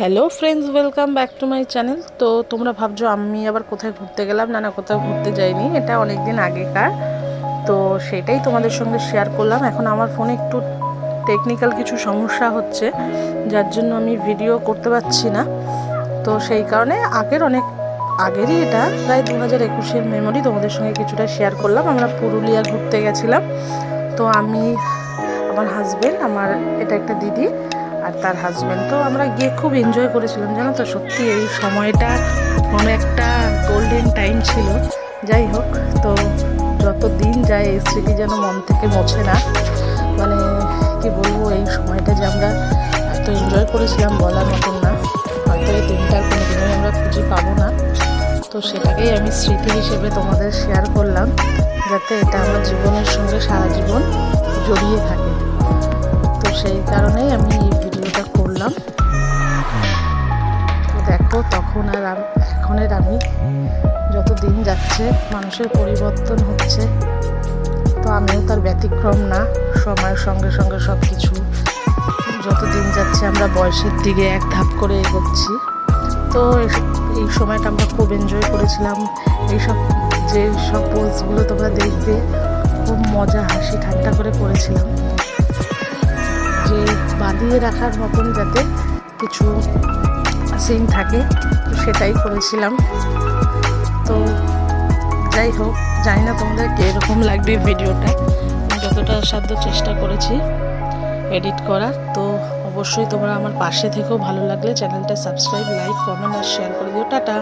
Hello friends welcome back to my channel তো তোমরা ভাবছ আমি আবার কোথায় ঘুরতে গেলাম? না না, কোথাও ঘুরতে যাইনি। এটা অনেক দিন আগেকার। তো সেটাই তোমাদের সঙ্গে শেয়ার করলাম। এখন আমার ফোনে একটু টেকনিক্যাল কিছু সমস্যা হচ্ছে, যার জন্য আমি ভিডিও করতে পারছি না। তো সেই কারণে আগের অনেক, আগেরই এটা, প্রায় দু হাজার একুশের মেমোরি তোমাদের সঙ্গে কিছুটা শেয়ার করলাম। আমরা পুরুলিয়া ঘুরতে গেছিলাম। তো আমি, আমার হাজবেন্ড আমার, এটা একটা দিদি আর তার হাজব্যান্ড তো আমরা গিয়ে খুব এনজয় করেছিলাম, জানো তো? সত্যি এই সময়টা কোনো একটা গোল্ডেন টাইম ছিল। যাই হোক, তো যত দিন যায় এই স্মৃতি যেন মন থেকে মোছে না মানে কি বলব, এই সময়টা যে আমরা এত এনজয় করেছিলাম বলার মতন না। হয়তো এই দিনটার কোনো দিনই আমরা খুঁজে পাবো না। তো সেটাকেই আমি স্মৃতি হিসেবে তোমাদের শেয়ার করলাম, যাতে এটা আমার জীবনের সঙ্গে সারা জীবন জড়িয়ে থাকে। তো সেই কারণেই আমি দেখো, তখন আর এখনের আমি যত দিন যাচ্ছে, মানুষের পরিবর্তন হচ্ছে। তো আমিও তার ব্যতিক্রম না, সময়ের সঙ্গে সঙ্গে সব কিছু যত দিন যাচ্ছে, আমরা বয়সের দিকে এক ধাপ করে এগোচ্ছি। তো এই সময়টা আমরা খুব এনজয় করেছিলাম। এইসব যে সব পোস্টগুলো তোমরা দেখবে, খুব মজা, হাসি, ঠাট্টা করে করেছিলাম। যে বাঁধিয়ে রাখার মতন যাতে কিছু সিন থাকে, তো সেটাই করেছিলাম। তো যাই হোক, জানি না তোমাদের কীরকম লাগবে ভিডিওটা। যতটা সাধ্য চেষ্টা করেছি এডিট করার, তো অবশ্যই তোমরা আমার পাশে থেকেও ভালো লাগলে চ্যানেলটা সাবস্ক্রাইব লাইক কমেন্ট আর শেয়ার করে দিও। টাটা!